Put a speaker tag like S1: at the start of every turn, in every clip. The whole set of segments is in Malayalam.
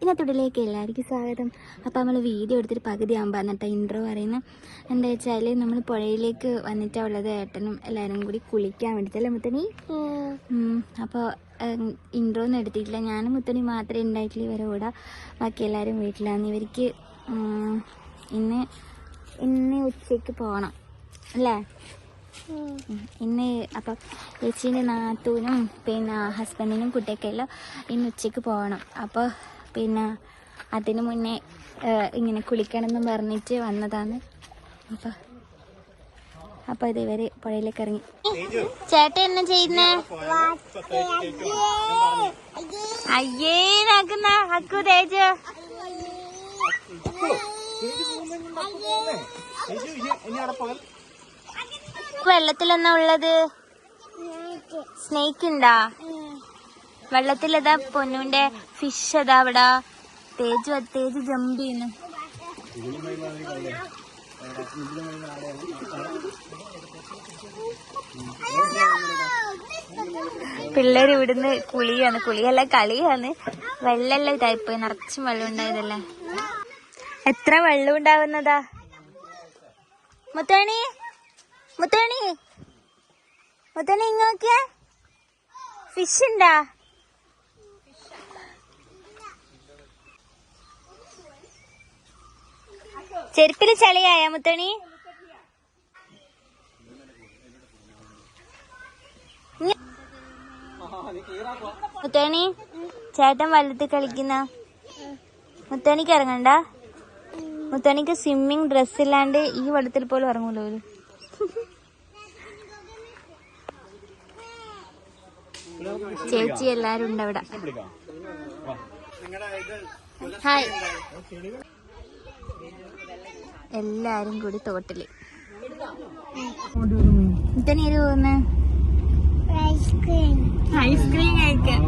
S1: ഇന്നത്തെ വീട്ടിലേക്ക് എല്ലാവർക്കും സ്വാഗതം. അപ്പോൾ നമ്മൾ വീഡിയോ എടുത്തിട്ട് പകുതി ആകുമ്പോൾ എന്നിട്ട് ഇൻട്രോ പറയുന്നത് എന്താ വെച്ചാൽ നമ്മൾ പുഴയിലേക്ക് വന്നിട്ടാണ് ഉള്ളത് ഏട്ടനും എല്ലാവരും കൂടി കുളിക്കാൻ വേണ്ടിയിട്ടല്ലേ മുത്തണി അപ്പോൾ ഇൻട്രോ ഒന്നും എടുത്തിട്ടില്ല. ഞാനും മുത്തണി മാത്രമേ ഉണ്ടായിട്ടുള്ളൂ ഇവരെ കൂടെ. ബാക്കി എല്ലാവരും വീട്ടിലാണ് ഇവർക്ക് ഇന്ന് ഇന്ന് ഉച്ചയ്ക്ക് പോകണം അല്ലേ? ഇന്ന് അപ്പം ചേച്ചീന്റെ നാത്തൂനും പിന്നെ ഹസ്ബൻഡിനും കുട്ടിയൊക്കെ എല്ലാം ഇന്ന് ഉച്ചയ്ക്ക് പോകണം അപ്പോൾ പിന്നെ അതിന് മുന്നേ ഇങ്ങനെ കുളിക്കണം എന്ന് പറഞ്ഞിട്ട് വന്നതാണ്. അപ്പൊ അപ്പൊ ഇത് ഇവർ പുഴയിലേക്ക് ഇറങ്ങി. ചേട്ടൻ എന്നാ ചെയ്യുന്നേ? അയ്യേ നാക്കുന്ന അക്കു തേജ്. വെള്ളത്തിലെന്നാ ഉള്ളത്? സ്നേക്ക് ഉണ്ടാ? വെള്ളത്തിലതാ പൊന്നുവിന്റെ ഫിഷ് അതാ അവിടെ തേജ് തേജ് ജമ്പ് ചെയ്യുന്നു. പിള്ളേര് ഇവിടുന്ന് കുളിയാണ്. കുളിയല്ല കളിയാണ്. വെള്ളമെല്ലാം ഇതായിപ്പോയി നിറച്ചും വെള്ളം ഉണ്ടായതല്ലേ. എത്ര വെള്ളം ഉണ്ടാവുന്നതാ? മുത്തണി മുത്തണി മുത്തണി ഇങ്ങോക്കിയ ഫിഷ് ഉണ്ടാ? ചെരുപ്പിൽ ചളിയായ മുത്തണി? മുത്തണി ചേട്ടൻ വെള്ളത്തിൽ കളിക്കുന്ന. മുത്തണിക്ക് ഇറങ്ങണ്ട. മുത്തണിക്ക് സ്വിമ്മിങ് ഡ്രസ് ഇല്ലാണ്ട് ഈ വെള്ളത്തിൽ പോലും ഇറങ്ങൂലോ ഒരു ചേച്ചി എല്ലാരും ഉണ്ട് അവിടെ ഹായ് എല്ലാരും കൂടി തോട്ടിൽ. പോകുന്നേ? ഐസ്ക്രീം. കഴിക്കാൻ.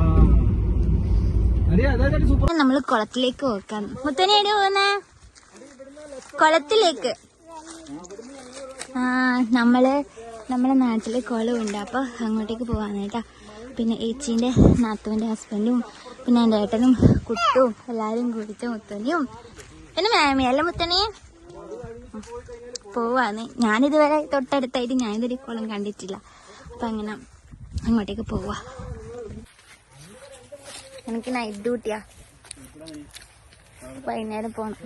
S1: നമ്മൾ കുളത്തിലേക്ക് പോക്കാൻ മുത്തനേര് പോകുന്ന പോകുന്നേ? കുളത്തിലേക്ക്. ആ നമ്മൾ നമ്മളെ നാട്ടിൽ കുളമുണ്ട് അപ്പൊ അങ്ങോട്ടേക്ക് പോവാന്നേട്ടാ പിന്നെ ഏച്ചീന്റെ നാത്തുവിന്റെ ഹസ്ബൻഡും പിന്നെ എന്റെ ഏട്ടനും കുട്ടും എല്ലാരും കൂടിച്ച മുത്തനെയും. പിന്നെ മാമിയല്ല മുത്തനിയും മുത്തനെ? പോവാന്ന് ഞാനിതുവരെ തൊട്ടടുത്തായിട്ട് ഞാനിതൊരു കുളം കണ്ടിട്ടില്ല. അപ്പൊ അങ്ങനെ അങ്ങോട്ടേക്ക് പോവാ. എനിക്ക് നൈറ്റ് ഡ്യൂട്ടിയാ വൈകുന്നേരം പോണം.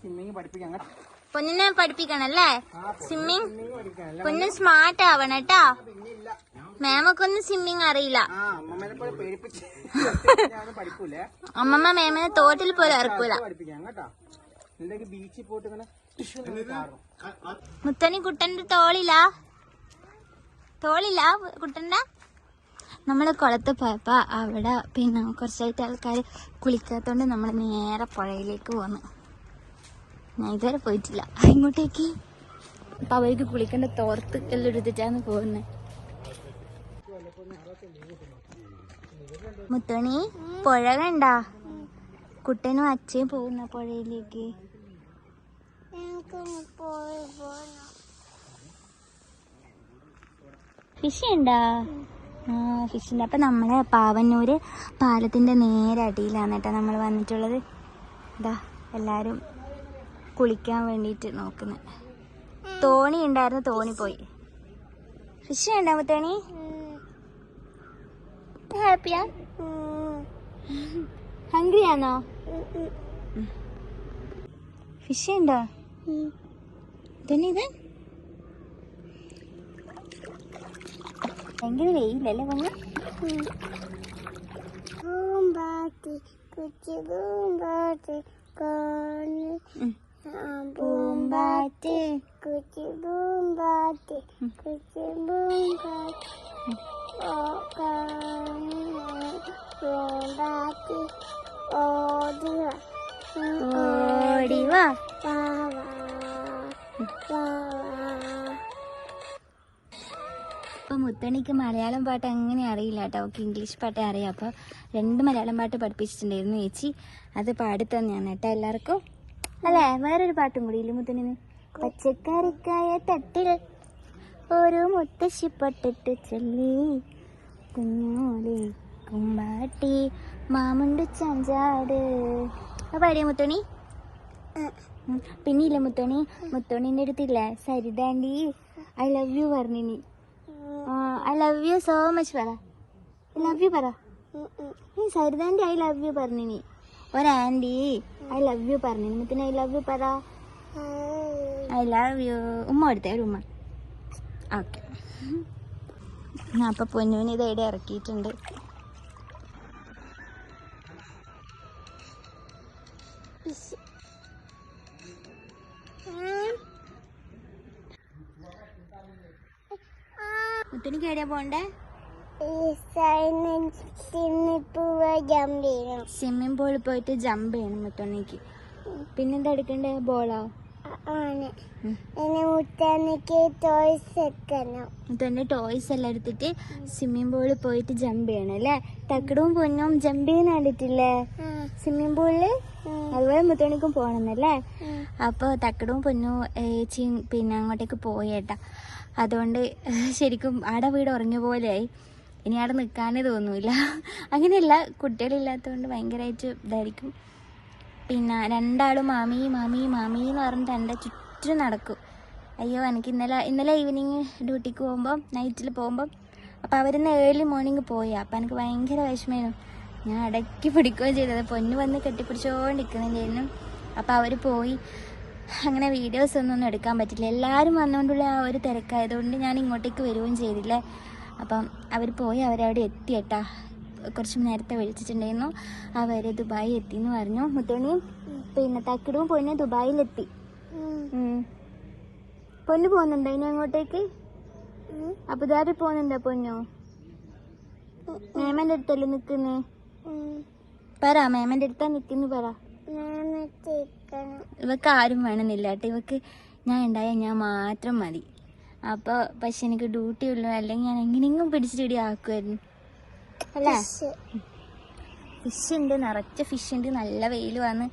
S2: സ്വിമ്മിങ് പഠിപ്പിക്കാൻ
S1: പൊന്നിനെ പഠിപ്പിക്കണല്ലേ? സ്വിമ്മിങ് പൊന്നു സ്മാർട്ട് ആവണം കേട്ടോ. ഒന്നും സ്വിമ്മിങ് അറിയില്ല.
S2: ആ അമ്മമ്മേനെ പോലെ പേടിപ്പിച്ച് ഞാൻ പഠിക്കൂലേ?
S1: അമ്മമ്മ മേമനെ തോട്ടിൽ പോലും ഇറക്കൂല. മുത്തനി കുട്ടന്റെ തോളില്ല തോളില്ല കുട്ടന്റെ? നമ്മൾ കുളത്ത് പോയപ്പോ അവിടെ പിന്നെ കുറച്ചായിട്ട് ആൾക്കാർ കുളിക്കാത്തോണ്ട് നമ്മൾ നേരെ പുഴയിലേക്ക് പോന്നു. ഞാൻ ഇതുവരെ പോയിട്ടില്ല. ഇങ്ങോട്ടേക്ക്. അപ്പൊ അവർക്ക് കുളിക്കേണ്ട തോർത്ത് എല്ലാം എടുത്തിട്ടാണ് പോകുന്നത് മുത്തണി പുഴ കണ്ട? കുട്ടനും അച്ഛയും പോകുന്ന പുഴയിലേക്ക്. ഫിഷ് ഉണ്ടാ ആ ഫിഷ് ഉണ്ട് അപ്പൊ നമ്മളെ പാവന്നൂര് പാലത്തിന്റെ നേരെ അടിയിലാണ് കേട്ടോ നമ്മൾ വന്നിട്ടുള്ളത്. ഇതാ എല്ലാരും കുളിക്കാൻ വേണ്ടിട്ട് നോക്കുന്നത് തോണി ഉണ്ടായിരുന്നു തോണി പോയി. ഫിഷ് ഉണ്ടാ തോണി? ഹാപ്പിയാ ഹംഗ്രി ആണോ? ഫിഷ് ഉണ്ടോ? തന്നെ ഇത്? ഭയങ്കര വെയിലല്ലേ പൊങ്ങ?
S3: കുച്ചു പൂമ്പാറ്റി കുച്ചു പൂമ്പാറ്റി കുച്ചു പൂമ്പാറ്റി പൂമ്പാറ്റി
S1: ഓടിവാ
S3: വാവാ
S1: ഇപ്പൊ മുത്തണിക്ക് മലയാളം പാട്ട് അങ്ങനെ അറിയില്ല കേട്ടോ. അവൾക്ക് ഇംഗ്ലീഷ് പാട്ടേ അറിയാം. അപ്പോൾ രണ്ട് മലയാളം പാട്ട് പഠിപ്പിച്ചിട്ടുണ്ടായിരുന്നു ചേച്ചി അത് പാടിത്തന്നെയാണ് കേട്ടോ എല്ലാവർക്കും. അല്ലേ? വേറൊരു പാട്ടും കൂടി ഇല്ല മുത്തണിന്ന് പച്ചക്കറിക്കായ തട്ടിൽ ഒരു മുത്തശ്ശി പൊട്ടിട്ട് ചൊല്ലി. കുഞ്ഞോളി കുമ്പാട്ടി മാമുണ്ട് ചാഞ്ചാട്. പാടിയ മുത്തണി. പിന്നെ ഇല്ല മുത്തോണി? മുത്തോണിന്റെ അടുത്തില്ലേ? സരിതാണ്ടി I love you പറഞ്ഞിനി I love you so much പറ. ഐ ലവ് യു പറ. സരിതാണ്ടി ഐ ലവ് യു പറഞ്ഞിനി ഒരാൻഡി ഐ ലവ് യു പറഞ്ഞു. മുത്തിന് ഐ ലവ് യു പറ. ഐ ലവ് യു ഉമ്മ എടുത്തേ ഒരു ഉമ്മ. ഓക്കെ അപ്പൊ പൊന്നുവിന് ഇത് എവിടെ ഇറക്കിയിട്ടുണ്ട്? മുത്തനിക്ക് എവിടെയാ പോണ്ടേ? സ്വിമ്മിംഗ് പൂളിൽ പോയിട്ട് ജമ്പ് ചെയ്യണം മുത്തണിക്ക് പിന്നെന്താ എടുക്കണ്ടേ? ബോളോ
S3: മുട്ടാനിക്ക് ടോയ്സ്
S1: എല്ലാം എടുത്തിട്ട് സ്വിമ്മിംഗ് പൂളിൽ പോയിട്ട് ജമ്പ് ചെയ്യണം അല്ലേ? തക്കടവും പൊന്നും ജമ്പ് ചെയ്യുന്ന കണ്ടിട്ടില്ലേ? സ്വിമ്മിംഗ് പൂളിൽ അതുപോലെ മുത്തണിക്കും പോകണമെന്നല്ലേ അപ്പോൾ തക്കടവും പൊന്നും ഏച്ചിയും പിന്നെ അങ്ങോട്ടേക്ക് പോയേട്ടാ. അതുകൊണ്ട് ശരിക്കും ആടെ വീട് ഉറങ്ങിയ പോലെയായി. ഇനി അവിടെ നിൽക്കാനേ തോന്നൂല. അങ്ങനെയല്ല കുട്ടികളില്ലാത്തതുകൊണ്ട് ഭയങ്കരമായിട്ട് ഇതായിരിക്കും. പിന്നെ രണ്ടാളും മാമി മാമി മാമി എന്ന് പറഞ്ഞിട്ട് എന്റെ ചുറ്റും നടക്കും. അയ്യോ എനിക്ക് ഇന്നലെ ഇന്നലെ ഈവനിങ് ഡ്യൂട്ടിക്ക് പോകുമ്പോൾ നൈറ്റിൽ പോകുമ്പോൾ അപ്പോൾ അവരിന്ന് ഏർലി മോർണിംഗ് പോയി. അപ്പം എനിക്ക് ഭയങ്കര വിഷമമായിരുന്നു ഞാൻ അടക്കി പിടിക്കുകയും ചെയ്തത്. പൊന്നു വന്ന് കെട്ടിപ്പിടിച്ചോണ്ടിരിക്കുന്നുണ്ടായിരുന്നു അപ്പോൾ അവർ പോയി. അങ്ങനെ വീഡിയോസ് ഒന്നും എടുക്കാൻ പറ്റില്ല. എല്ലാവരും വന്നുകൊണ്ടുള്ള ആ ഒരു തിരക്കായതുകൊണ്ട് ഞാൻ ഇങ്ങോട്ടേക്ക് വരികയും ചെയ്തില്ല. അപ്പം അവർ പോയി അവരവിടെ എത്തി കേട്ടാ കുറച്ച് നേരത്തെ വിളിച്ചിട്ടുണ്ടായിരുന്നു. അവർ ദുബായി എത്തി എന്ന് പറഞ്ഞു. മുത്തോണിയും പിന്നെ തക്കിടും പൊന്നു ദുബായിലെത്തി. പൊന്ന് പോകുന്നുണ്ടോ ഇനി അങ്ങോട്ടേക്ക്? അബുദാബി പോകുന്നുണ്ടോ പൊന്നു? മേമന്റെ അടുത്തല്ലേ നിക്കുന്നേ പറ മേമന്റെ അടുത്താ നിക്കുന്നു പറ. ഇവക്ക് ആരും വേണമെന്നില്ല കേട്ടോ ഇവക്ക് ഞാൻ ഉണ്ടായ ഞാൻ മാത്രം മതി. അപ്പോൾ പക്ഷെ എനിക്ക് ഡ്യൂട്ടി ഉള്ളു. അല്ലെങ്കിൽ ഞാൻ എങ്ങനെയെങ്കിലും പിടിച്ചിട്ട് ആക്കുമായിരുന്നു അല്ലേ? ഫിഷ് ഉണ്ട്. നിറച്ച ഫിഷ് ഉണ്ട്. നല്ല വെയിൽ വന്ന്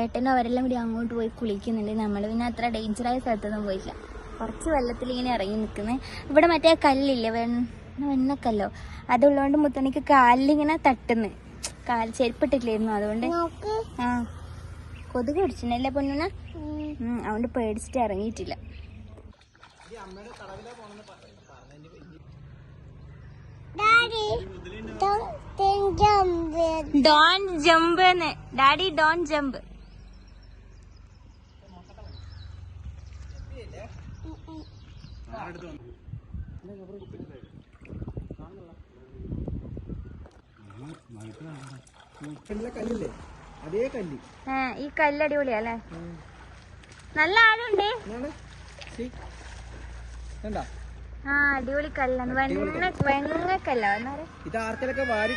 S1: ഏട്ടനും അവരെല്ലാം കൂടി അങ്ങോട്ട് പോയി കുളിക്കുന്നുണ്ട്. നമ്മൾ പിന്നെ അത്ര ഡേഞ്ചറായ സ്ഥലത്തൊന്നും പോയില്ല കുറച്ച് വെള്ളത്തിൽ ഇങ്ങനെ ഇറങ്ങി നിൽക്കുന്നത് ഇവിടെ മറ്റേ കല്ലില്ലേ? വെണ്ണ വെണ്ണക്കല്ലോ. അതുള്ളതുകൊണ്ട് മുത്തണിക്ക് കാലിലിങ്ങനെ തട്ടുന്നു. കാൽ ചെരുപ്പിട്ടില്ലായിരുന്നു അതുകൊണ്ട് ആ കൊതുക് പിടിച്ചിട്ടുണ്ടല്ലേ പൊന്നുന? അതുകൊണ്ട് പേടിച്ചിട്ട് ഇറങ്ങിയിട്ടില്ല.
S3: Daddy jump
S1: don't jump daddy don't jump
S2: മുട്ടണിലെ കല്ലില്ലേ? അതേ കല്ല്.
S1: ഈ കല്ല് അടിപൊളിയാ അല്ലേ? നല്ല ആഴുണ്ട് ആ അടിപൊളി കല്ലാണ്. വെണ്ണ വെണ്ണക്കല്ല
S2: ഇത് ആർക്കെലൊക്കെ വാരി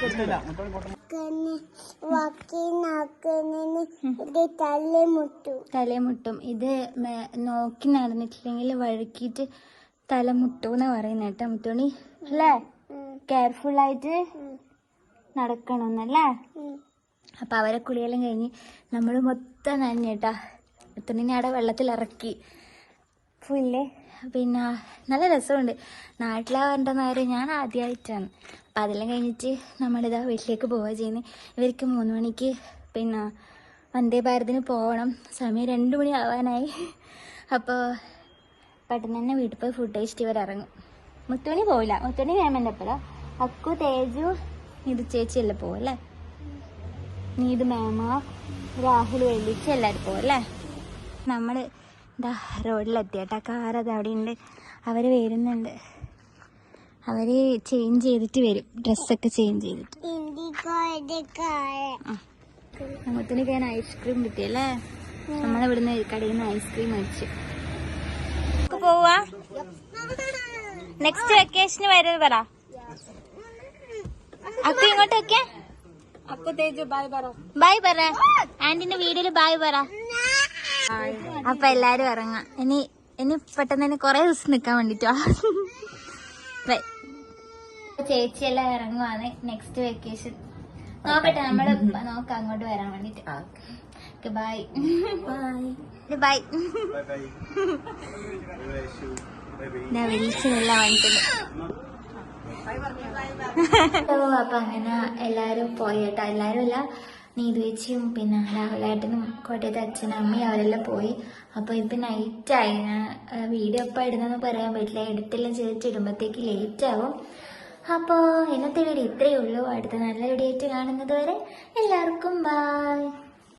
S1: തലമുട്ടും. ഇത് നോക്കി നടന്നിട്ടില്ലെങ്കിൽ വഴുക്കിയിട്ട് തലമുട്ടൂന്ന് പറയുന്ന കേട്ടോ മുത്തോണി അല്ലേ? കെയർഫുൾ ആയിട്ട് നടക്കണമെന്നല്ലേ? അപ്പൊ അവരെ കുളിയെല്ലാം കഴിഞ്ഞ് നമ്മൾ മൊത്തം നനഞ്ഞേട്ടാ മുത്തോണിനെ അവിടെ വെള്ളത്തിൽ ഇറക്കി ഫുള്ള് പിന്നെ നല്ല രസമുണ്ട്. നാട്ടിലാവേണ്ട നേരം ഞാൻ ആദ്യമായിട്ടാണ് അപ്പം അതെല്ലാം കഴിഞ്ഞിട്ട് നമ്മളിതാ വീട്ടിലേക്ക് പോവുക ചെയ്യുന്നത് ഇവർക്ക് മൂന്ന് മണിക്ക് പിന്നെ വന്ദേ ഭാരതിന് പോകണം സമയം രണ്ട് മണി ആവാനായി. അപ്പോൾ പെട്ടെന്ന് തന്നെ വീട്ടിൽ പോയി ഫുഡ് കഴിച്ചിട്ട് ഇവർ ഇറങ്ങും. മുത്തുമണി പോവില്ല. മുത്തുമണി വേമന്റെ ഒപ്പല അക്കു തേജു ഇത് ചേച്ചിയല്ലേ പോവും അല്ലേ? നീത് മേമ രാഹുൽ വെള്ളിച്ച് എല്ലാവരും പോവും അല്ലേ? നമ്മൾ ഇതാ റോഡിലെത്തിയേട്ടാ. കാർ അത് അവിടെ ഉണ്ട് അവർ വരുന്നുണ്ട്. അവർ ചേഞ്ച് ചെയ്തിട്ട് വരും. ഡ്രസ്സൊക്കെ ചേഞ്ച് ചെയ്തിട്ട്. അങ്ങനത്തിന് ഞാൻ ഐസ്ക്രീം കിട്ടിയല്ലേ? നമ്മളിവിടുന്ന് കടയിൽ നിന്ന് ഐസ്ക്രീം മേടിച്ചു. പോവാ? നെക്സ്റ്റ് വെക്കേഷന് വരരുത് പറ. അക്കു ഇങ്ങോട്ടൊക്കെ
S3: അപ്പൊ തേജു ബൈ പറ.
S1: ബായ് പറ. ആന്റിന്റെ വീഡിയോയിൽ ബായ് പറ. അപ്പൊ എല്ലാരും ഇറങ്ങാം. ഇനി ഇനി പെട്ടെന്ന് തന്നെ കൊറേ ദിവസം നിക്കാൻ വേണ്ടിട്ടോ. ചേച്ചി എല്ലാം ഇറങ്ങുവാണ്. നെക്സ്റ്റ് വെക്കേഷൻ നോക്കട്ടെ നമ്മൾ നോക്ക അങ്ങോട്ട് വരാൻ വേണ്ടിട്ട്. ഓക്കെ ബൈ ബൈ ഞാൻ വിളിച്ചില്ല ഓ അപ്പൊ അങ്ങനെ എല്ലാരും പോയിട്ടോ എല്ലാരും അല്ല നീതുവേച്ചിയും പിന്നെ രാഹുലേട്ടനും കോട്ടയത്തെ അച്ഛനും അമ്മയും അവരെല്ലാം പോയി. അപ്പോൾ ഇപ്പം നൈറ്റായി ഞാൻ വീഡിയോ എപ്പോൾ ഇടുന്നതെന്ന് പറയാൻ പറ്റില്ല. എടുത്തെല്ലാം ചെയ്തിട്ട് ഇടുമ്പോഴത്തേക്ക് ലേറ്റ് ആവും. അപ്പോൾ ഇന്നത്തെ വീഡിയോ ഇത്രയേ ഉള്ളൂ. അടുത്ത നല്ല വീഡിയോ ആയിട്ട് കാണുന്നത് വരെ എല്ലാവർക്കും ബൈ